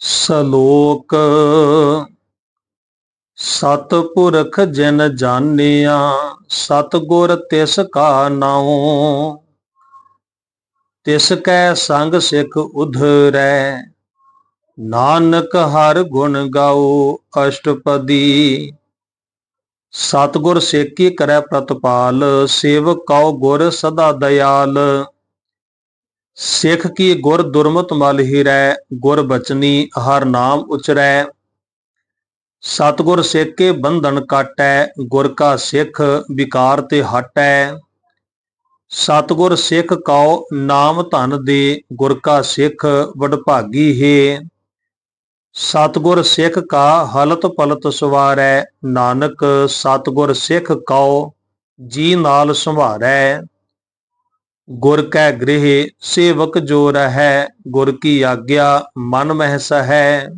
ਸ਼ਲੋਕ, ਸਤਿਪੁਰਖ ਜਿਨ ਜਾਣਿਆ, ਸਤਿਗੁਰ ਤਿਸ ਕਾ ਨਾਉ। ਤਿਸ ਕੈ ਸੰਗ ਸਿਖ ਉਧਰੈ, ਨਾਨਕ ਹਰ ਗੁਣ ਗਾਓ ਅਸ਼ਟਪਦੀ। ਸਤਿਗੁਰ ਸੇਕੀ ਕਰੈ ਪ੍ਰਤਪਾਲ ਸੇਵ ਕਉ ਗੁਰ ਸਦਾ ਦਇਆਲ। ਸਿੱਖ ਕੀ ਗੁਰ ਦੁਰਮਤ ਮਲ ਹੀਰੈ, ਗੁਰ ਬਚਨੀ ਹਰ ਨਾਮ ਉਚਰੈ। ਸਤਿਗੁਰ ਸਿੱਖ ਕੇ ਬੰਧਨ ਕਾਟੈ, ਗੁਰ ਕਾ ਸਿੱਖ ਵਿਕਾਰ ਤੇ ਹਟੈ। ਸਤਿਗੁਰ ਸਿੱਖ ਕਉ ਨਾਮ ਧਨ ਦੇ, ਗੁਰ ਕਾ ਸਿੱਖ ਵਡਭਾਗੀ ਹੈ। ਸਤਿਗੁਰ ਸਿੱਖ ਕਾ ਹਲਤ ਪਲਤ ਸਵਾਰੈ, ਨਾਨਕ ਸਤਿਗੁਰ ਸਿੱਖ ਕਉ ਜੀ ਨਾਲ ਸੰਭਾਰੈ ਗੁਰ ਕੈ ਗ੍ਰਹਿ, ਸੇਵਕ ਜੋ ਰਹੈ, ਗੁਰ ਕੀ ਆਗਿਆ, ਮਨ ਮਹਿ ਸਹੈ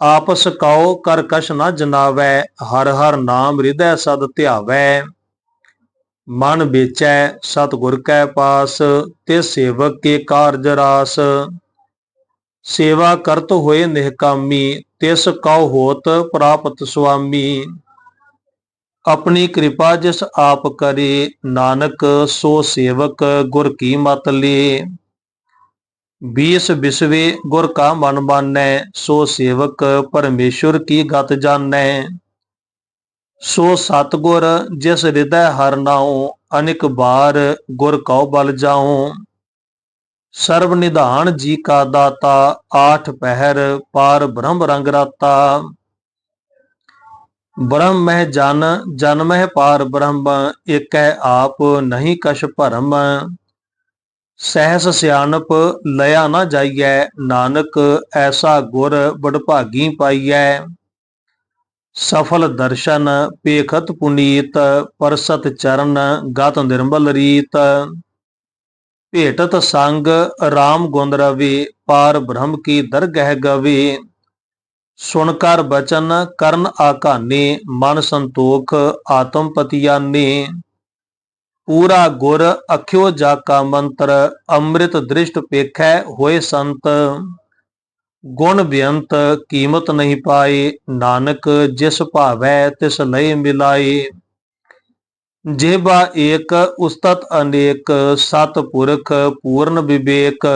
ਆਪਸ ਕਉ ਕਰ ਕਛ ਜਨਾਵੈ, ਹਰ ਹਰ ਨਾਮ ਹਿਰਦੈ ਸਦ ਧਿਆਵੈ। ਮਨ ਵੇਚੈ ਸਤ ਗੁਰ ਕੈ ਪਾਸ, ਤੇ ਸੇਵਕ ਕੇ ਕਾਰਜ ਰਾਸ। ਸੇਵਾ ਕਰਤ ਹੋਏ ਨਿਹਕਾਮੀ, ਤਿਸ ਕਉ ਹੋਤ ਪ੍ਰਾਪਤ ਸੁਆਮੀ। ਆਪਣੀ ਕਿਰਪਾ ਜਿਸ ਆਪ ਕਰੇ, ਨਾਨਕ ਸੋ ਸੇਵਕ ਗੁਰ ਕੀ ਮਤ ਲੇ। ਬੀਸ ਬਿਸਵੇ ਗੁਰ ਕਾ ਮਨ ਮਾਨੈ, ਸੋ ਸੇਵਕ ਪਰਮੇਸ਼ੁਰ ਕੀ ਗਤ ਜਾਣੈ। ਸੋ ਸਤਗੁਰ ਜਿਸ ਹਿਰਦੈ ਹਰ ਨਾਉ, ਅਨਿਕ ਬਾਰ ਗੁਰ ਕਉ ਬਲ ਜਾਉ। ਸਰਬ ਨਿਧਾਨ ਜੀ ਕਾ ਦਾਤਾ, ਆਠ ਪਹਿਰ ਪਾਰ ਬ੍ਰਹਮ ਰੰਗ ਰਾਤਾ। ਬ੍ਰਹਮ ਮਹਿ ਜਨ ਜਨਮਹਿ ਪਾਰ ਬ੍ਰਹਮ, ਏਕੈ ਆਪ ਨਹੀਂ ਕਛ ਭਰਮ। ਸਹਿਸ ਸਿਆਣਪ ਲਿਆ ਨਾ ਜਾਈਐ, ਨਾਨਕ ਐਸਾ ਗੁਰ ਬੜਭਾਗੀ ਪਾਈਐ। ਸਫਲ ਦਰਸ਼ਨ ਪੇਖਤ ਪੁਨੀਤ, ਪਰਸਤ ਚਰਨ ਗਤ ਨਿਰਮਲ ਰੀਤ। ਭੇਟਤ ਸੰਗ RAM ਗੁੰਦ ਰਵੇ, ਪਾਰ ਬ੍ਰਹਮ ਕੀ ਦਰਗਹਿ ਗਵੇ। ਸੁਣ ਕਰ ਬਚਨ, ਕਰਨ ਆਕਾਨੇ, ਮਨ ਸੰਤੋਖ, ਆਤਮ ਪਤਿਆਨੇ। ਪੂਰਾ ਗੁਰ ਅਖਿਓ ਜਾ ਕਾ ਮੰਤਰ, ਅੰਮ੍ਰਿਤ ਦ੍ਰਿਸ਼ਟ ਪੇਖੈ ਹੋਏ ਸੰਤ। ਗੁਣ ਬੇਅੰਤ ਕੀਮਤ ਨਹੀਂ ਪਾਏ, ਨਾਨਕ ਜਿਸ ਭਾਵੈ ਤਿਸ ਲਈ ਮਿਲਾਏ। ਜੇਬਾ ਏਕ, ਉਸਤਤ ਅਨੇਕ, ਸਤ ਪੁਰਖ ਪੂਰਨ ਵਿਵੇਕ।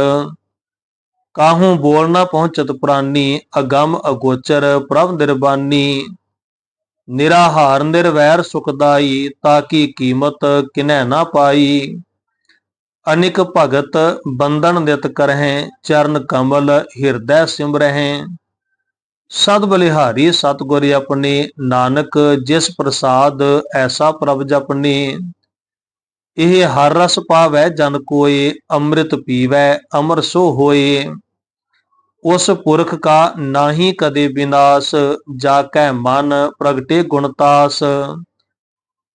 ਕਾਹੂ ਬੋਲ ਨਾ ਪਹੁੰਚਤ ਪ੍ਰਾਨੀ, ਅਗੰਮ ਅਗੋਚਰ ਪ੍ਰਭ ਨਿਰਬਾਨੀ। ਨਿਰਾਹਾਰ ਨਿਰਵੈਰ ਸੁਖਦਾਈ ਤਾਂ ਕੀ ਕੀਮਤ ਕਿਨੈ ਨਾ ਪਾਈ। ਅਨਿਕ ਭਗਤ ਬੰਧਨ ਨਿਤ ਕਰਹਿ, ਚਰਨ ਕਮਲ ਹਿਰਦੈ ਸਿਮਰਹਿ। ਸਦ ਬਲਿਹਾਰੀ ਸਤਗੁਰ ਆਪਣੇ, ਨਾਨਕ ਜਿਸ ਪ੍ਰਸਾਦ ਐਸਾ ਪ੍ਰਭ ਜਪਨੀ। ਇਹ ਹਰ ਰਸ ਪਾਵੈ, ਜਨ ਕੋਏ ਅੰਮ੍ਰਿਤ ਪੀਵੈ, ਅਮਰ ਸੋ ਹੋਏ। ਉਸ ਪੁਰਖ ਕਾ ਨਾਹੀ ਕਦੇ ਵਿਨਾਸ ਜਾ ਕੈ ਮਨ ਪ੍ਰਗਟੇ ਗੁਣਤਾਸ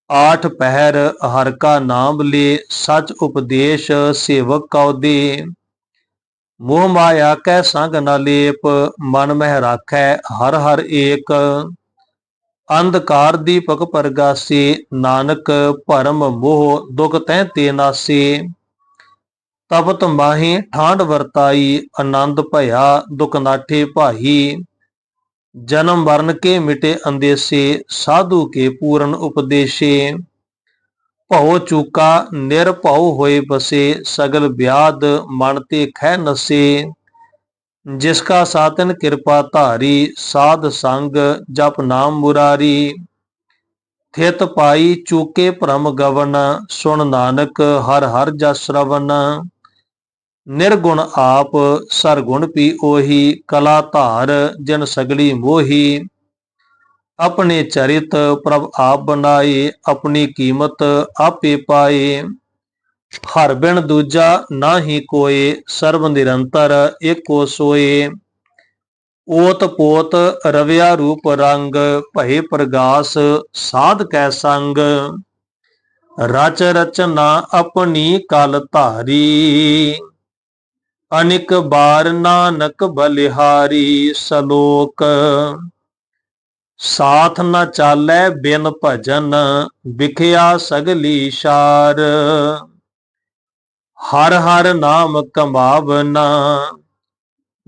ਆਠ ਪਹਿਰ ਹਰ ਕਾ ਨਾਮ ਲੇ, ਸਚ ਉਪਦੇਸ਼ ਸੇਵਕ ਕਉ ਦੇ। ਮੋਹ ਮਾਇਆ ਕੈ ਸੰਗ ਨ ਲੇਪ, ਮਨ ਮਹਿ ਰਾਖੈ ਹਰ ਹਰ ਏਕ। ਅੰਧਕਾਰ ਦੀਪਕ ਪਰਗਾਸੇ ਨਾਨਕ ਭਰਮ ਮੋਹ ਦੁਖ ਤੈ ਤੇ ਨਾਸੇ। ਤਪਤ ਮਾਹੀ ਠਾਂਡ ਵਰਤਾਈ, ਆਨੰਦ ਭਇਆ ਦੁਖ ਨਾਠੇ ਭਾਈ। ਜਨਮ ਵਰਨ ਕੇ ਮਿਟੇ ਅੰਦੇਸੇ, ਸਾਧੂ ਕੇ ਪੂਰਨ ਉਪਦੇਸ਼ੇ। ਭਉ ਚੂਕਾ ਨਿਰਭਉ ਹੋਏ ਬਸੇ, ਸਗਲ ਬਿਆਦ ਮਨ ਤੇ ਖੈ ਨਸੇ। ਜਿਸ ਕਾ ਸਾਤਨ ਕਿਰਪਾ ਧਾਰੀ, ਸਾਧ ਸੰਗ ਜਪ ਨਾਮ ਮੁਰਾਰੀ। ਥਿਤ ਪਾਈ ਚੂਕੇ ਭ੍ਰਮ ਗਵਨ, ਸੁਣ ਨਾਨਕ ਹਰ ਹਰ ਜਸ ਸ਼ਰਵਨ ਨਿਰਗੁਣ ਆਪ ਸਰਗੁਣ ਪੀ ਉਹੀ ਕਲਾ ਧਾਰ ਜਨ ਸਗਲੀ ਮੋਹੀ। ਆਪਣੇ ਚਰਿਤ ਪ੍ਰਭ ਆਪ ਬਣਾਏ, ਆਪਣੀ ਕੀਮਤ ਆਪੇ ਪਾਏ। ਹਰ ਬਿਨ ਦੂਜਾ ਨਾ ਹੀ ਕੋਏ, ਸਰਬ ਨਿਰੰਤਰ ਏਕੋ ਸੋਏ। ਓਤ ਪੋਤ ਰਵਿਆ ਰੂਪ ਰੰਗ, ਭਏ ਪ੍ਰਗਾਸ ਸਾਧ ਕੈ ਸੰਗ। ਰਚ ਰਚਨਾ ਆਪਣੀ ਕਲ ਧਾਰੀ। ਅਨਿਕ ਬਾਰ ਨਾਨਕ ਬਲਿਹਾਰੀ ਸਲੋਕ। ਸਾਥ ਨ ਚਾਲੈ ਬਿਨ ਭਜਨ, ਵਿਖਿਆ ਸਗਲੀ ਸ਼ਾਰ। ਹਰ ਹਰ ਨਾਮ ਕਮਾਵਨਾ,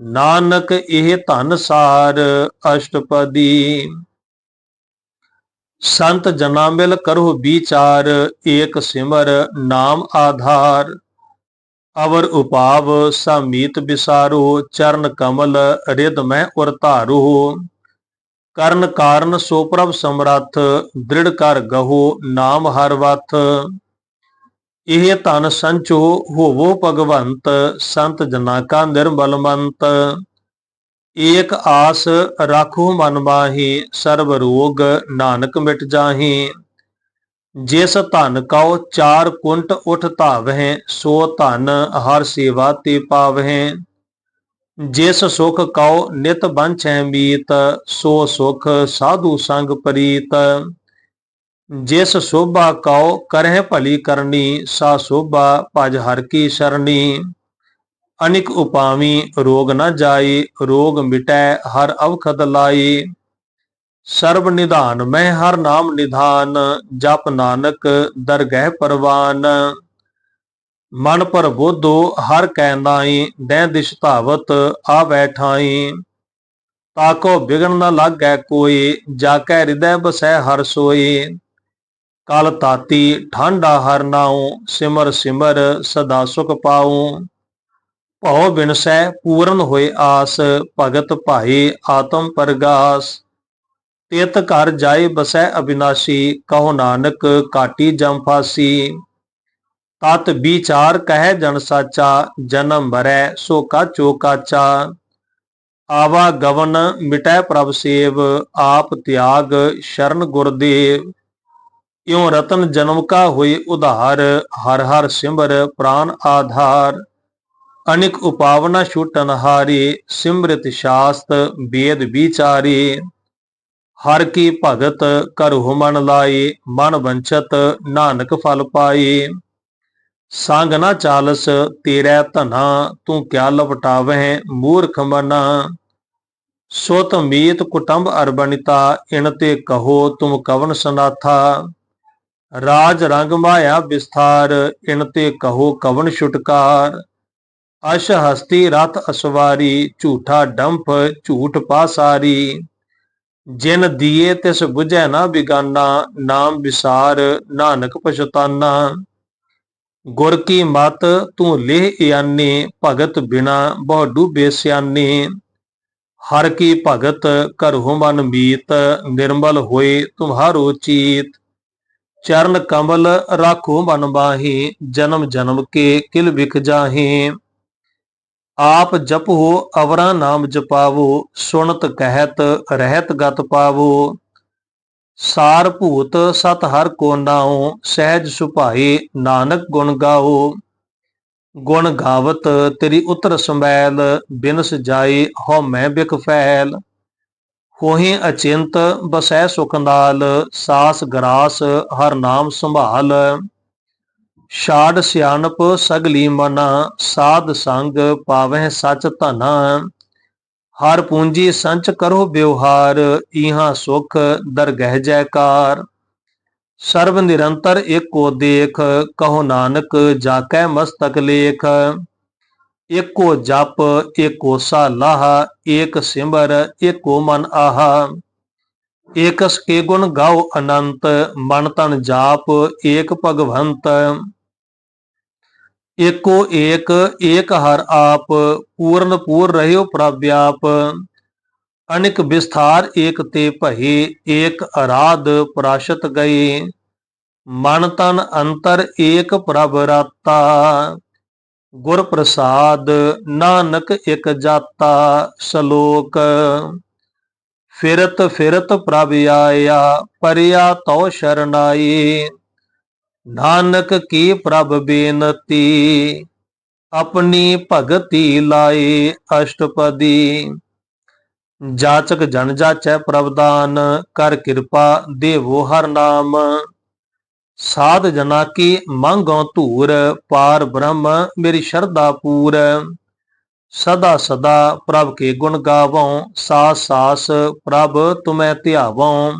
ਨਾਨਕ ਇਹ ਧਨ ਸਾਰ ਅਸ਼ਟਪਦੀ। ਸੰਤ ਜਨਾ ਮਿਲ ਕਰੋ ਵਿਚਾਰ, ਏਕ ਸਿਮਰ ਨਾਮ ਆਧਾਰ। ਅਵਰ ਉਪਾਵ ਸਮੀਤ ਵਿਸਾਰੋ ਚਰਨ ਕਮਲ ਰਿਦ ਮੈਂ ਉਰ ਧਾਰੋ। ਕਰਨ ਕਾਰਨ ਸੋ ਪ੍ਰਭ ਸਮਰੱਥ, ਦ੍ਰਿੜ ਕਰ ਗਹੋ ਨਾਮ ਹਰ ਵਥ। ਇਹ ਧਨ ਸੰਚੋ ਹੋਵੋ ਭਗਵੰਤ, ਸੰਤ ਜਨਾ ਕਾ ਨਿਰਮਲ ਮੰਤ ਏਕ ਆਸ ਰਾਖੋ ਮਨ ਮਾਹੀ, ਸਰਬ ਰੋਗ ਨਾਨਕ ਮਿਟ ਜਾਹੀ। ਜਿਸ ਧਨ ਕਉ ਚਾਰ ਕੁੰਟ ਉਠ ਧਾਵਹਿ, ਸੋ ਧਨ ਹਰ ਸੇਵਾ ਤੇ ਪਾਵਹਿ। ਜਿਸ ਸੁਖ ਕਉ ਨਿਤ ਬੰਛੈ ਮੀਤ, ਸੋ ਸੁਖ ਸਾਧੂ ਸੰਗ ਪ੍ਰੀਤ। ਜਿਸ ਸੋਭਾ ਕਉ ਕਰਹਿ ਭਲੀ ਕਰਨੀ, ਸਾ ਸੋਭਾ ਭਜ ਹਰ ਕੀ ਸਰਣੀ ਅਨਿਕ ਉਪਾਵੀ ਰੋਗ ਨਾ ਜਾਈ, ਰੋਗ ਮਿਟੈ ਹਰ ਅਵਖਦ ਲਾਈ। ਸਰਬ ਨਿਧਾਨ, ਮੈਂ ਹਰ ਨਾਮ ਨਿਧਾਨ, ਜਪ ਨਾਨਕ ਦਰਗਹਿ ਪਰਵਾਨ। ਮਨ ਪਰ ਬੋਧੋ, ਹਰ ਕੈ ਨਾਈ, ਦੈ ਦਿਸ਼ ਧਾਵਤ ਆ ਬੈਠਾਈ ਤਾਕੋ ਬਿਗਨ ਨ ਲਾਗੈ ਕੋਈ, ਜਾ ਕੈ ਹਿਰਦੈ ਬਸੈ ਹਰ ਸੋਈ। ਕਲ ਤਾਤੀ ਠਾਂਡਾ ਹਰ ਨਾਉ, ਸਿਮਰ ਸਿਮਰ, ਸਦਾ ਸੁਖ ਪਾਉ। ਭਉ ਬਿਨਸੈ ਪੂਰਨ ਹੋਏ ਆਸ, ਭਗਤ ਭਾਈ ਆਤਮ ਪਰਗਾਸ। ਤੇਤ ਘਰ ਜਾਏ ਬਸੈ ਅਬਿਨਾਸ਼ੀ, ਕਹੋ ਨਾਨਕ ਕਾਟੀ ਜਮ ਫਾਸੀ। ਤਤ ਵਿਚਾਰ ਕਹਿ ਜਨ ਸਾਚਾ, ਜਨਮ ਮਰੈ ਸੋ ਕਾਚੋ ਕਾਚਾ ਆਵਾ ਗਵਨ ਮਿਟੈ ਪ੍ਰਭ ਸੇਵ, ਆਪ ਤਿਆਗ ਸ਼ਰਨ ਗੁਰਦੇਵ। ਇਉ ਰਤਨ ਜਨਮ ਕਾ ਹੋਏ ਉਧਾਰ, ਹਰ ਹਰ ਸਿਮਰ ਪ੍ਰਾਨ ਆਧਾਰ। ਅਨਿਕ ਉਪਾਵਨਾ ਛੂਟਨ ਹਾਰੇ ਸਿਮਰਿਤ ਸ਼ਾਸਤ ਵੇਦ ਵਿਚਾਰੇ। ਹਰ ਕੀ ਭਗਤ ਕਰਹੁ ਮਨ ਲਾਏ ਮਨ ਵੰਚਤ ਨਾਨਕ ਫਲ ਪਾਏ ਸੰਗ ਨਾ ਚਾਲਸ, ਤੇਰੇ ਧਨਾ, ਤੂੰ ਕਿਆ ਲਪਟਾਵਹਿ ਮੂਰਖ ਮਨਾ। ਸੋਤ ਮੀਤ ਕੁਟੰਬ ਅਰਬਨਿਤਾ ਇਨ ਤੇ ਕਹੋ ਤੁਮ ਕਵਨ ਸਨਾਥਾ। ਰਾਜ ਰੰਗ ਮਾਇਆ ਵਿਸਥਾਰ, ਇਨ ਤੇ ਕਹੋ ਕਵਨ ਛੁਟਕਾਰ। ਅਸ਼ ਹਸਤੀ ਰਥ ਅਸਵਾਰੀ, ਝੂਠਾ ਡੰਫ ਝੂਠ ਪਾਸਾਰੀ ਜਿਨ ਦੀਏ ਤਿਸ ਬੁਝੈ ਨਾ ਬਿਗਾਨਾ, ਨਾਮ ਵਿਸਾਰ ਨਾਨਕ ਪਛਤਾਨਾ। ਗੁਰ ਕੀ ਮਤ ਤੂੰ ਲੇਹ ਇਆਨੇ, ਭਗਤ ਬਿਨਾ ਬਹੁ ਡੂਬੇ ਸਿਆਨੇ। ਹਰ ਕੀ ਭਗਤ ਕਰਹੁ ਮਨ ਮੀਤ, ਨਿਰਮਲ ਹੋਏ ਤੁਮਹਾਰੋ ਚੀਤ। ਚਰਨ ਕਮਲ ਰਾਖੋ ਮਨ ਬਾਹੀ ਜਨਮ ਜਨਮ ਕੇ ਕਿਲ ਵਿਖ ਜਾਹੇ। ਆਪ ਜਪੋ ਅਵਰਾ ਨਾਮ ਜਪਾਵੋ, ਸੁਣਤ ਕਹਿਤ, ਰਹਿਤ ਗਤ ਪਾਵੋ। ਸਾਰ ਭੂਤ ਸਤ ਹਰ ਕੋ ਨਾਉ, ਸਹਿਜ ਸੁਭਾਏ ਨਾਨਕ ਗੁਣ ਗਾਓ। ਗੁਣ ਗਾਵਤ, ਤੇਰੀ ਉਤਰ ਸੰਭੈਲ ਬਿਨਸ ਜਾਏ ਹਉ ਮੈਂ ਬਿਖ ਫੈਲ। ਹੋਹੇ ਅਚਿੰਤ ਬਸੈ ਸੁਖਨਾਲ ਸਾਸ ਗਰਾਸ ਹਰ ਨਾਮ ਸੰਭਾਲ। ਛਾੜ ਸਿਆਣਪ ਸਗਲੀ ਮਨਾ, ਸਾਧ ਸੰਗ ਪਾਵਹਿ ਸਚ ਧਨਾ। ਹਰ ਪੂੰਜੀ ਸੰਚ ਕਰੋ ਵਿਵਹਾਰ ਇਹਾਂ ਸੁਖ ਦਰਗਹਿ ਜੈਕਾਰ। ਸਰਬ ਨਿਰੰਤਰ ਏਕੋ ਦੇਖ, ਕਹੋ ਨਾਨਕ, ਜਾਕੈ ਮਸਤਕ ਲੇਖ। ਏਕੋ ਜਪ ਏਕੋ ਸਾਲਾਹ ਏਕ ਸਿਮਰ ਏਕੋ ਮਨ ਆਹਾ ਏਕਸ ਕੇ ਗੁਣ ਗਾਓ ਅਨੰਤ ਮਨ ਤਨ ਜਾਪ ਏਕ ਭਗਵੰਤ ਏਕੋ ਏਕ ਏਕ ਹਰ ਆਪ ਪੂਰਨ ਪੂਰ ਰਹਿਓ ਪ੍ਰਭ ਵਿਆਪ ਅਨਿਕ ਵਿਸਥਾਰ ਏਕ ਤੇ ਭਏ ਏਕ ਅਰਾਧ ਪ੍ਰਾਸ਼ਤ ਗਏ ਮਨ ਤਨ ਅੰਤਰ ਏਕ ਪ੍ਰਭ ਰਾਤਾ ਗੁਰ ਪ੍ਰਸਾਦ ਨਾਨਕ ਇਕ ਜਾਤਾ ਸ਼ਲੋਕ, ਫਿਰਤ ਫਿਰਤ ਪ੍ਰਭ ਆਇਆ, ਪਰਿਆ ਤਉ ਸ਼ਰਨਾਈ, ਨਾਨਕ ਕੀ ਪ੍ਰਭ ਬੇਨਤੀ, ਆਪਣੀ ਭਗਤੀ ਲਾਏ ਅਸ਼ਟਪਦੀ। ਜਾਚਕ ਜਨ ਜਾਚੈ ਪ੍ਰਭਦਾਨ ਕਰ ਕਿਰਪਾ ਦੇਵੋ ਹਰ ਨਾਮ। ਸਾਧ ਜਨਾ ਕੀ ਮੰਗੋ ਧੂਰ, ਪਾਰ ਬ੍ਰਹਮ ਮੇਰੀ ਸ਼ਰਧਾ ਪੂਰ। ਸਦਾ ਸਦਾ ਪ੍ਰਭ ਕੇ ਗੁਣ ਗਾਵੋ ਸਾਸ ਸਾਸ ਪ੍ਰਭ ਤੁਮੈ ਧਿਆਵੋ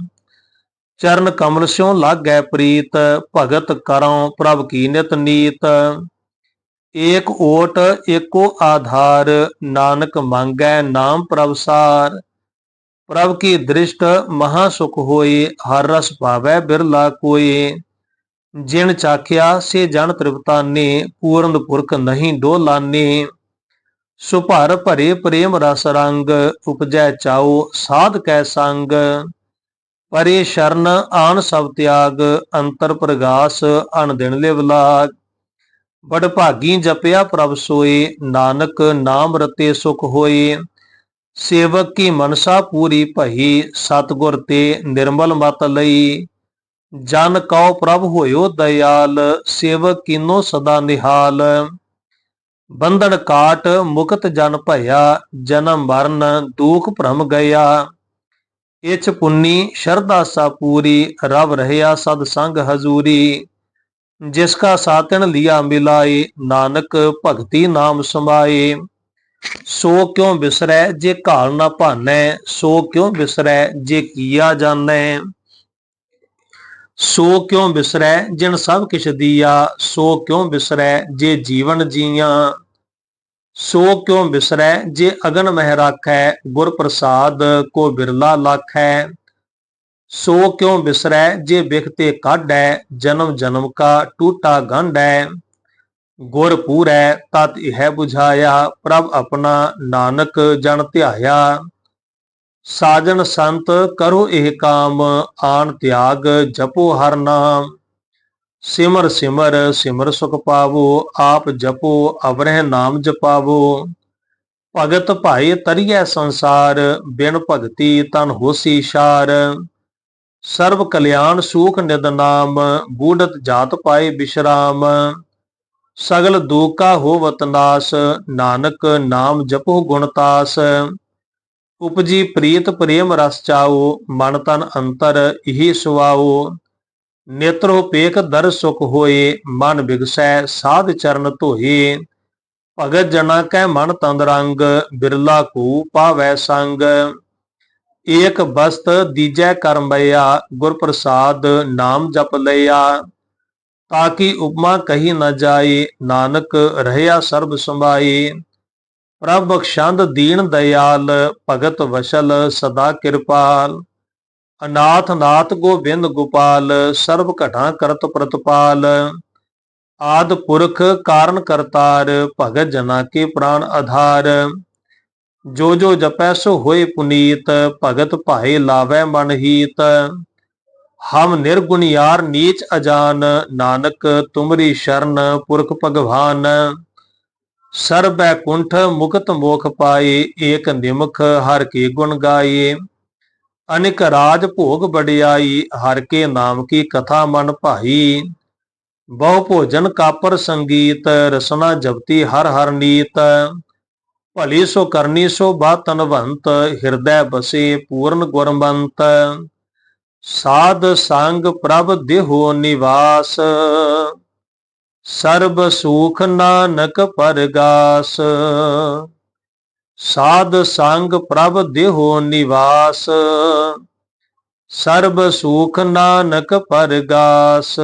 ਚਰਨ ਕਮਲ ਸਿਉ ਲਾਗੈ ਪ੍ਰੀਤ, ਭਗਤ ਕਰਉ ਪ੍ਰਭ ਕੀ ਨਿਤ ਨੀਤ। ਏਕ ਓਟ ਏਕੋ ਆਧਾਰ, ਨਾਨਕ ਮੰਗੈ ਨਾਮ ਪ੍ਰਵਸਾਰ ਪ੍ਰਭ ਕੀ ਦ੍ਰਿਸ਼ਟ ਮਹਾ ਸੁਖ ਹੋਏ ਹਰ ਰਸ ਪਾਵੈ ਬਿਰਲਾ ਕੋਏ ਜਿਣ ਚਾਖਿਆ, ਸੇ ਜਨ ਤ੍ਰਿਪਤਾਨੇ ਪੂਰਨ ਪੁਰਖ ਨਹੀਂ ਡੋਲਾਨੇ। ਸੁਭਰ ਭਰੇ ਪ੍ਰੇਮ ਰਸ ਰੰਗ, ਉਪਜੈ ਚਾਓ ਸਾਧ ਕੈ ਸੰਗ। ਪਰੇ ਸ਼ਰਨ ਆਣ ਸਭ ਤਿਆਗ, ਅੰਤਰ ਪ੍ਰਗਾਸ ਅਨ ਦਿਨ ਲਿਵ ਬੜ ਭਾਗੀ ਜਪਿਆ ਪ੍ਰਭ ਸੋਏ, ਨਾਨਕ ਨਾਮ ਰਤੇ ਸੁਖ ਹੋਏ। ਸੇਵਕ ਕੀ ਮਨਸਾ ਪੂਰੀ ਭਈ, ਸਤਗੁਰ ਤੇ ਨਿਰਮਲ ਮਤ ਲਈ। ਜਨ ਕਉ ਪ੍ਰਭ ਹੋਇਓ ਦਇਆਲ, ਸੇਵਕ ਕੀਨੋ ਸਦਾ ਨਿਹਾਲ। ਬੰਧਨ ਕਾਟ ਮੁਕਤ ਜਨ ਭਇਆ, ਜਨਮ ਮਰਨ ਦੁਖ ਭ੍ਰਮ ਗਿਆ। ਇਚ ਪੁੰਨੀ ਸ਼ਰਧਾ ਸਾ ਪੂਰੀ, ਰਵ ਰਹਿਆ ਸਦ ਸੰਗ ਹਜ਼ੂਰੀ। ਜਿਸ ਕਾ ਸਾਤਨ ਲਿਆ ਮਿਲਾਏ, ਨਾਨਕ ਭਗਤੀ ਨਾਮ ਸਮਾਏ। ਸੋ ਕਿਉ ਬਿਸਰੈ ਜੇ ਘਾਲ ਨਾ ਭਾਨੈ, ਸੋ ਕਿਉ ਬਿਸਰੈ ਜੇ ਕੀਆ ਜਾਣੈ ਸੋ ਕਿਉਂ ਵਿਸਰੈ ਜਿਨ ਸਭ ਕਿਛ ਦੀਆ? ਸੋ ਕਿਉਂ ਬਿਸਰੈ ਜੇ ਜੀਵਨ ਜੀਆਂ? ਸੋ ਕਿਉਂ ਵਿਸਰੈ ਜੇ ਅਗਨ ਮਹਿ ਰਾਖੈ? ਗੁਰ ਪ੍ਰਸਾਦ ਕੋ ਬਿਰਲਾ ਲਾਖੈ। ਸੋ ਕਿਉਂ ਵਿਸਰੈ ਜੇ ਬਿਖਤੇ ਕਾਢੈ? ਜਨਮ ਜਨਮ ਕਾ ਟੂਟਾ ਗੰਢੈ। ਗੁਰ ਪੂਰੈ ਤਤ ਇਹ ਬੁਝਾਇਆ, ਪ੍ਰਭ ਆਪਣਾ ਨਾਨਕ ਜਨ ਧਿਆਇਆ। ਸਾਜਨ ਸੰਤ ਕਰੋ ਇਹ ਕਾਮ, ਆਣ ਤਿਆਗ ਜਪੋ ਹਰ ਨਾਮ। ਸਿਮਰ ਸਿਮਰ ਸਿਮਰ ਸੁਖ ਪਾਵੋ, ਆਪ ਜਪੋ, ਅਵਰਹਿ ਨਾਮ ਜਪਾਵੋ। ਭਗਤ ਭਾਈ ਤਰੀਐ ਸੰਸਾਰ, ਬਿਨ ਭਗਤੀ ਤਨ ਹੋਸੀ ਸ਼ਾਰ। ਸਰਬ ਕਲਿਆਣ ਸੂਖ ਨਿਦ ਨਾਮ ਬੂਢਤ ਜਾਤ ਪਾਏ ਬਿਸ਼ਰਾਮ। ਸਗਲ ਦੂਕਾ ਹੋਵਤ ਨਾਸ, ਨਾਨਕ ਨਾਮ ਜਪੋ ਗੁਣਤਾਸ ਉਪਜੀ ਪ੍ਰੀਤ ਪ੍ਰੇਮ ਰਸ ਚਾਓ, ਮਨ ਤਨ ਅੰਤਰ ਇਹੀ ਸੁਆਓ। ਨੇਤਰੋ ਪੇਖ ਦਰ ਸੁਖ ਹੋਏ, ਮਨ ਬਿਗਸੈ ਸਾਧ ਚਰਨ ਧੋਏ। ਭਗਤ ਜਨਾ ਕੈ ਮਨ ਤੰਦਰੰਗ ਬਿਰਲਾ ਕੋ ਪਾਵੈ ਸੰਗ। ਏਕ ਬਸਤ ਦੀਜੈ ਕਰਮਇਆ ਗੁਰ ਪ੍ਰਸਾਦ ਨਾਮ ਜਪ ਲਿਆ ਤਾਕੀ ਉਪਮਾ ਕਹੀ ਨਾ ਜਾਏ, ਨਾਨਕ ਰਹਿਆ ਸਰਬ ਸੰਭਾਈ ਪ੍ਰਭ ਬਖਸ਼ੰਦ ਦੀਨ ਦਇਆਲ, ਭਗਤ ਵਸ਼ਲ, ਸਦਾ ਕਿਰਪਾਲ। ਅਨਾਥ ਨਾਥ ਗੋਬਿੰਦ ਗੋਪਾਲ, ਸਰਬ ਘਟਾਂ ਕਰਤ ਪ੍ਰਤਪਾਲ। ਆਦ ਪੁਰਖ ਕਾਰਨ ਕਰਤਾਰ, ਭਗਤ ਜਨਾ ਕੇ ਪ੍ਰਾਨ ਆਧਾਰ। ਜੋ ਜੋ ਜਪੈ ਸੋ ਹੋਏ ਪੁਨੀਤ, ਭਗਤ ਭਾਏ ਲਾਵੈ ਮਨ ਹੀਤ। ਹਮ ਨਿਰਗੁਣਿਆਰ ਨੀਚ ਅਜਾਨ, ਨਾਨਕ ਤੁਮਰੀ ਸ਼ਰਨ ਪੁਰਖ ਭਗਵਾਨ। ਸਰਬੈ ਕੁੰਠ ਮੁਕਤ ਮੋਖ ਪਾਏ, ਏਕ ਨਿਮਖ ਹਰ ਕੀ ਗੁਣ ਗਾਏ। ਅਨਿਕ ਰਾਜ ਭੋਗ ਬੜਿਆਈ ਹਰ ਕੇ ਨਾਮ ਕੀ ਕਥਾ ਮਨ ਭਾਈ। ਬਹੁ ਭੋਜਨ ਕਾਪਰ ਸੰਗੀਤ, ਰਸਨਾ ਜਪਤੀ ਹਰ ਹਰ ਨੀਤ। ਭਲੀ ਸੋ ਕਰਨੀ ਸੋ ਬਾਤਨਵੰਤ ਹਿਰਦੈ ਬਸੇ ਪੂਰਨ ਗੁਰਮੰਤ। ਸਾਧ ਸੰਗ ਪ੍ਰਭ ਦੇਹੋ ਨਿਵਾਸ। ਸਰਬ ਸੁਖ ਨਾਨਕ ਪਰਗਾਸ। ਸਾਧ ਸੰਗ ਪ੍ਰਭ ਦੇਹੋ ਨਿਵਾਸ। ਸਰਬ ਸੁਖ ਨਾਨਕ ਪਰਗਾਸ।